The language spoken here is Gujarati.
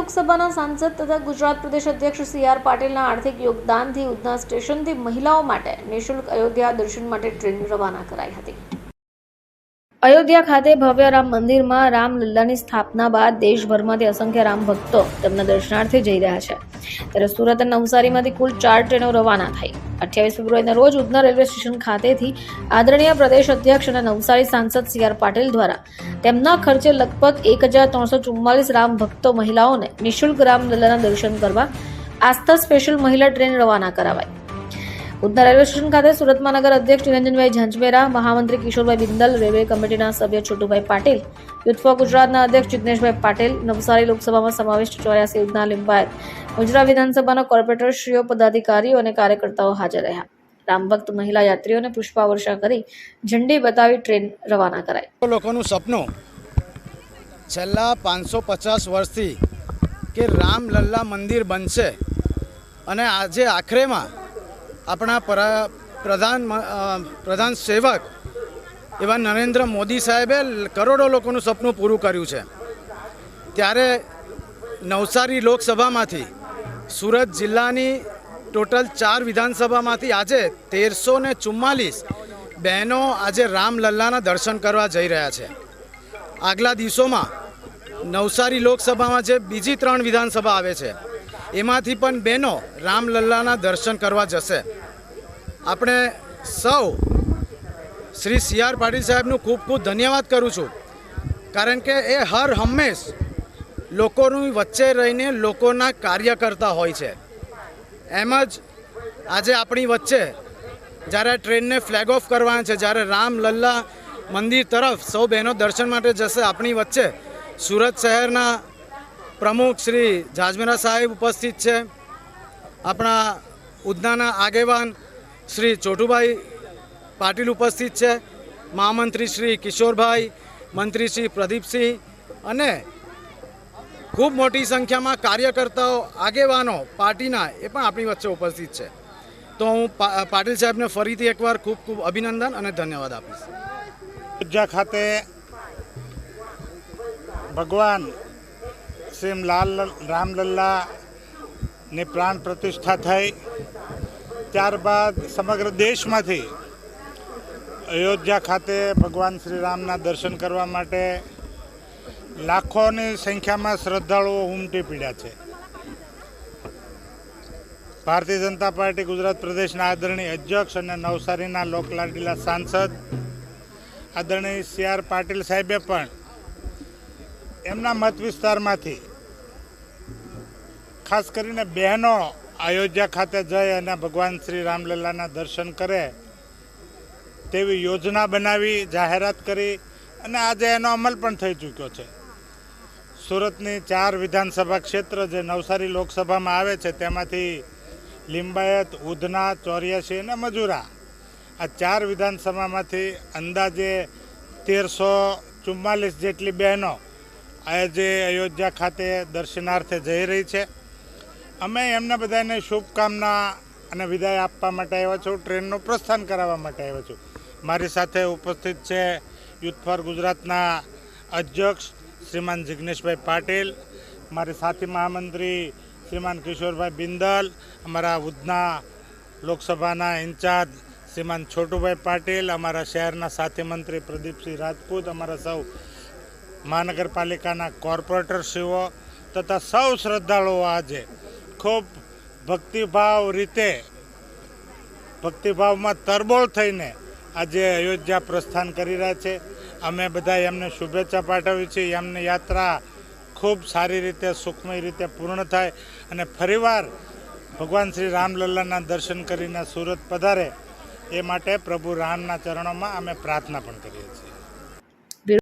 લોકસભાના સાંસદ તથા ગુજરાત પ્રદેશ અધ્યક્ષ સી આર પાટીલના આર્થિક યોગદાનથી ઉધના સ્ટેશનથી મહિલાઓ માટે નિઃશુલ્ક અયોધ્યા દર્શન માટે ટ્રેન રવાના કરાઈ હતી. અયોધ્યા ખાતે ભવ્ય રામ મંદિરમાં રામલલ્લાની સ્થાપના બાદ દેશભરમાંથી અસંખ્ય રામ ભક્તો તેમના દર્શનાર્થે જઈ રહ્યા છે. ત્યારે સુરત અને નવસારીમાંથી કુલ ચાર ટ્રેનો રવાના થઈ. અઠ્યાવીસ ફેબ્રુઆરીના રોજ ઉધના રેલવે સ્ટેશન ખાતેથી આદરણીય પ્રદેશ અધ્યક્ષ અને નવસારી સાંસદ સી આર પાટીલ દ્વારા તેમના ખર્ચે લગભગ એક હજાર ત્રણસો ચુમ્માલીસ રામ ભક્તો મહિલાઓને નિઃશુલ્ક રામલલ્લાના દર્શન કરવા આસ્થા સ્પેશિયલ મહિલા ટ્રેન રવાના કરાવાઈ. ઉધના રેલવે સ્ટેશન ખાતે સુરત મહાનગર અધ્યક્ષ નિરંજનભાઈ ઝાંઝમેરા, મહામંત્રી કિશોરભાઈ બિંદલ, રેલવે કમિટીના સભ્ય છોટુભાઈ પાટીલ, યુથ ફોર ગુજરાતના અધ્યક્ષ જિગ્નેશભાઈ પાટીલ, નવસારી લોકસભામાં સમાવિષ્ટ ચોર્યાસી ઉધના લિંબાયત, ગુજરાત વિધાનસભાના કોર્પોરેટરશ્રીઓ પદાધિકારીઓ અને કાર્યકર્તાઓ હાજર રહ્યા. રામભક્ત મહિલા યાત્રીઓને પુષ્પાવર્ષા કરી ઝંડી બતાવી ટ્રેન રવાના કરાઈ. લોકોનું સપનું છેલ્લા પાંચસો પચાસ વર્ષથી કે રામલલ્લા મંદિર બનશે અને આજે આખરેમાં આપણા પરા, પ્રધાન પ્રધાન સેવક એવા નરેન્દ્ર મોદી સાહેબે કરોડો લોકોનું સપનું પૂરું કર્યું છે. ત્યારે નવસારી લોકસભામાંથી સુરત જિલ્લાની ટોટલ ચાર વિધાનસભામાંથી આજે તેરસો ને ચુમ્માલીસ બહેનો આજે રામલલ્લાના દર્શન કરવા જઈ રહ્યા છે. આગલા દિવસોમાં નવસારી લોકસભામાં જે બીજી ત્રણ વિધાનસભા આવે છે, એમાંથી પણ બહેનો રામલલ્લાના દર્શન કરવા જશે. આપણે સૌ શ્રી સી આર પાટીલ સાહેબનું ખૂબ ખૂબ ધન્યવાદ કરું છું. કારણ કે એ હર હંમેશ લોકોની વચ્ચે રહીને લોકોના કાર્ય કરતા હોય છે. એમ જ આજે આપણી વચ્ચે જ્યારે ટ્રેનને ફ્લેગ ઓફ કરવાના છે, જ્યારે રામ લલ્લા મંદિર તરફ સૌ બહેનો દર્શન માટે જશે, આપણી વચ્ચે સુરત શહેરના પ્રમુખ શ્રી જાજમેરા સાહેબ ઉપસ્થિત છે. આપણા ઉધનાના આગેવાન શ્રી ચોટુભાઈ પાટીલ ઉપસ્થિત છે, મહામંત્રી શ્રી કિશોરભાઈ, મંત્રી શ્રી પ્રદીપસિંહ અને ખૂબ મોટી સંખ્યામાં કાર્યકર્તાઓ, આગેવાનો, પાર્ટીના એ પણ આપણી વચ્ચે ઉપસ્થિત છે. તો હું પાટીલ સાહેબને ફરીથી એકવાર ખૂબ ખૂબ અભિનંદન અને ધન્યવાદ આપીશ. અયોધ્યા ખાતે ભગવાન શ્રી લાલ રામલલ્લાની પ્રાણ પ્રતિષ્ઠા થઈ. ત્યારબાદ સમગ્ર દેશમાંથી અયોધ્યા ખાતે ભગવાન શ્રીરામના દર્શન કરવા માટે લાખોની સંખ્યામાં શ્રદ્ધાળુઓ ઉમટી પડ્યા છે. ભારતીય જનતા પાર્ટી ગુજરાત પ્રદેશના આદરણીય અધ્યક્ષ અને નવસારીના લોકલાડીલા સાંસદ આદરણીય સી આર પાટીલ સાહેબે પણ એમના મત વિસ્તારમાંથી ખાસ કરીને બહેનો અયોધ્યા ખાતે જઈ અને ભગવાન શ્રી રામલલ્લાના દર્શન કરે, તેવી યોજના બનાવી, જાહેરાત કરી અને આજે એનો અમલ પણ થઈ ચૂક્યો છે. સુરતની ચાર વિધાનસભા ક્ષેત્ર જે નવસારી લોકસભામાં આવે છે, તેમાંથી લિંબાયત, ઉધના, ચોર્યાસી અને મજુરા આ ચાર વિધાનસભામાંથી અંદાજે તેરસો ચુમ્માલીસ જેટલી બહેનો આજે અયોધ્યા ખાતે દર્શનાર્થે જઈ રહી છે. અમે એમને બધાને શુભકામના અને વિદાય આપવા માટે આવ્યા છું, ટ્રેનનું પ્રસ્થાન કરાવવા માટે આવ્યો છું. મારી સાથે ઉપસ્થિત છે યુથ ફોર ગુજરાતના અધ્યક્ષ શ્રીમાન જિગ્નેશભાઈ પાટીલ, મારી સાથી મહામંત્રી શ્રીમાન કિશોરભાઈ બિંદલ, અમારા ઉધના લોકસભાના ઇન્ચાર્જ શ્રીમાન છોટુભાઈ પાટીલ, અમારા શહેરના સાથી મંત્રી પ્રદીપસિંહ રાજપૂત, અમારા સૌ મહાનગરપાલિકાના કોર્પોરેટરશ્રીઓ તથા સૌ શ્રદ્ધાળુઓ આજે ખૂબ ભક્તિભાવ રીતે, ભક્તિભાવમાં તરબોળ થઈને આજે અયોધ્યા પ્રસ્થાન કરી રહ્યા છે. અમે બધા એમને શુભેચ્છા પાઠવી છીએ એમની યાત્રા ખૂબ સારી રીતે, સુખમય રીતે પૂર્ણ થાય અને ફરીવાર ભગવાન શ્રી રામલલ્લાના દર્શન કરીને સુરત પધારે. એ માટે પ્રભુ રામના ચરણોમાં અમે પ્રાર્થના પણ કરીએ છીએ.